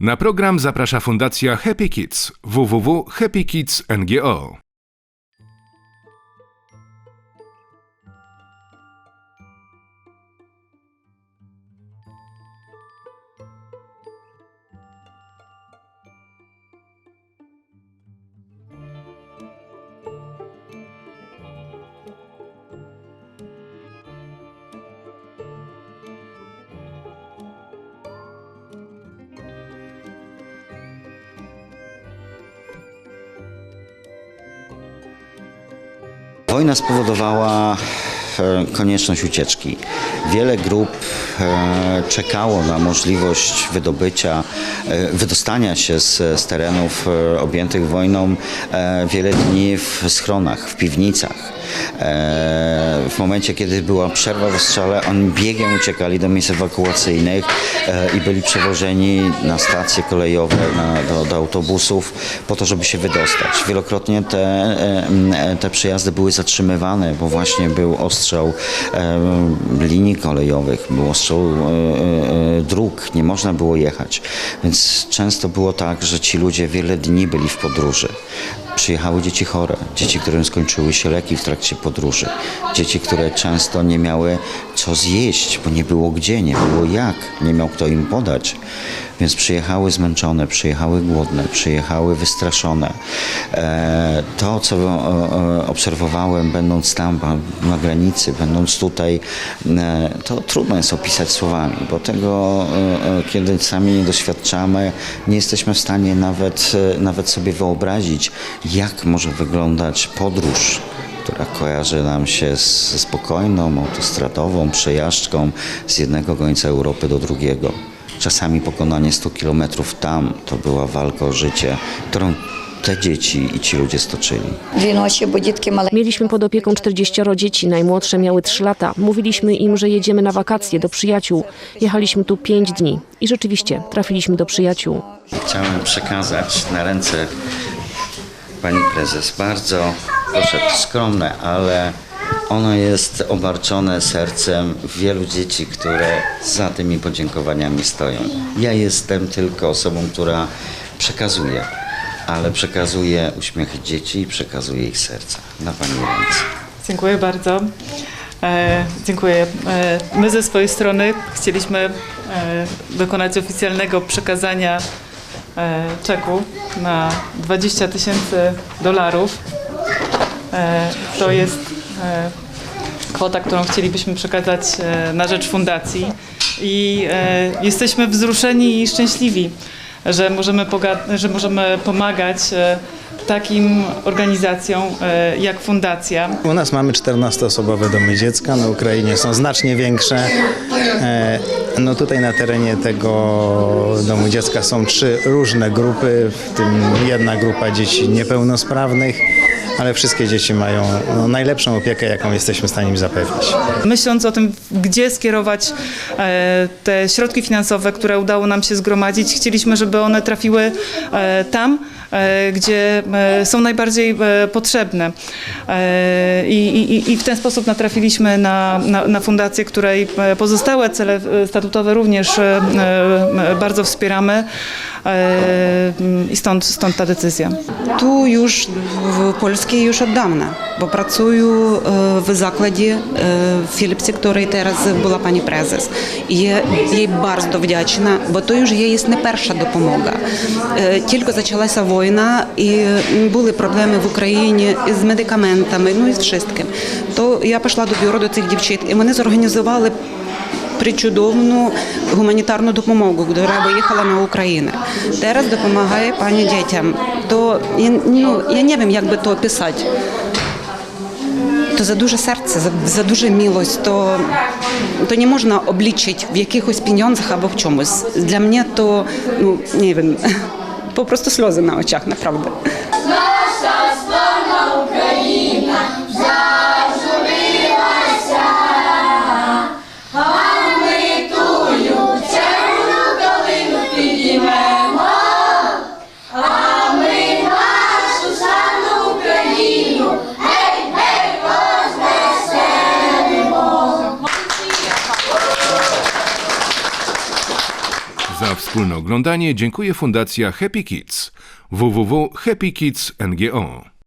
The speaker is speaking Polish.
Na program zaprasza Fundacja Happy Kids www.happykids.ngo. Wojna spowodowała konieczność ucieczki. Wiele grup e, czekało na możliwość wydobycia, e, wydostania się z, z terenów e, objętych wojną e, wiele dni w schronach, w piwnicach. E, W momencie, kiedy była przerwa w ostrzale, oni biegiem uciekali do miejsc ewakuacyjnych e, i byli przewożeni na stacje kolejowe, na, do, do autobusów po to, żeby się wydostać. Wielokrotnie te, e, te przejazdy były zatrzymywane, bo właśnie był ostrzał e, linii kolejowych, był ostrzał e, e, dróg, nie można było jechać. Więc często było tak, że ci ludzie wiele dni byli w podróży. Przyjechały dzieci chore, dzieci, którym skończyły się leki w trakcie podróży, dzieci, które często nie miały co zjeść, bo nie było gdzie, nie było jak, nie miał kto im podać. Więc przyjechały zmęczone, przyjechały głodne, przyjechały wystraszone. E, To, co e, e, obserwowałem, będąc tam na granicy, będąc tutaj, to trudno jest opisać słowami, bo tego, kiedy sami nie doświadczamy, nie jesteśmy w stanie nawet, nawet sobie wyobrazić, jak może wyglądać podróż która kojarzy nam się z spokojną, autostradową przejażdżką z jednego końca Europy do drugiego. Czasami pokonanie 100 kilometrów tam to była walka o życie, którą te dzieci i ci ludzie stoczyli. Mieliśmy pod opieką 40 dzieci, najmłodsze miały 3 lata. Mówiliśmy im, że jedziemy na wakacje do przyjaciół. Jechaliśmy tu 5 dni i rzeczywiście trafiliśmy do przyjaciół. Chciałem przekazać na ręce pani prezes bardzo, proszę, skromne, ale ono jest obarczone sercem wielu dzieci, które za tymi podziękowaniami stoją. Ja jestem tylko osobą, która przekazuje, ale przekazuje uśmiechy dzieci i przekazuje ich serca na pani ręce. Dziękuję bardzo. E, dziękuję. E, my ze swojej strony chcieliśmy e, dokonać oficjalnego przekazania czeku na 20 tysięcy dolarów. E, to jest e, kwota, którą chcielibyśmy przekazać e, na rzecz fundacji i e, jesteśmy wzruszeni i szczęśliwi, że możemy, że możemy pomagać e, takim organizacjom e, jak fundacja. U nas mamy 14-osobowe domy dziecka, na Ukrainie są znacznie większe. No tutaj na terenie tego domu dziecka są trzy różne grupy, w tym jedna grupa dzieci niepełnosprawnych, ale wszystkie dzieci mają no, najlepszą opiekę, jaką jesteśmy w stanie im zapewnić. Myśląc o tym, gdzie skierować e, te środki finansowe, które udało nam się zgromadzić, chcieliśmy, żeby one trafiły e, tam, gdzie e, są najbardziej e, potrzebne. E, I, i, I w ten sposób natrafiliśmy na, na, na fundację, której e, pozostałe cele e, statutowe również e, e, bardzo wspieramy e, i stąd, stąd ta decyzja. Tu już в Польській już od dawna, bo pracuję e, w zakładzie e, w Філіпсі, який teraz була пані Презес. І я їй bardzo вдячна, бо то już є не перша допомога. Тільки почалася війна і були проблеми в Україні із медикаментами, ну і з wszystkim. То я пішла до бюро до цих дівчат, і вони зорганізували причудовну гуманітарну допомогу, яка виїхала на Україну. Зараз допомагає пані дітям. То ну, я не wiem, як би то описати. То за дуже серце, за, дуже милость, то, то не можна облічити в якихось піньонзах або в чомусь. Для мене то, ну, не wiem, попросту сльози на очах, направду. Za wspólne oglądanie. Dziękuję Fundacja Happy Kids. Www.happykids.ngo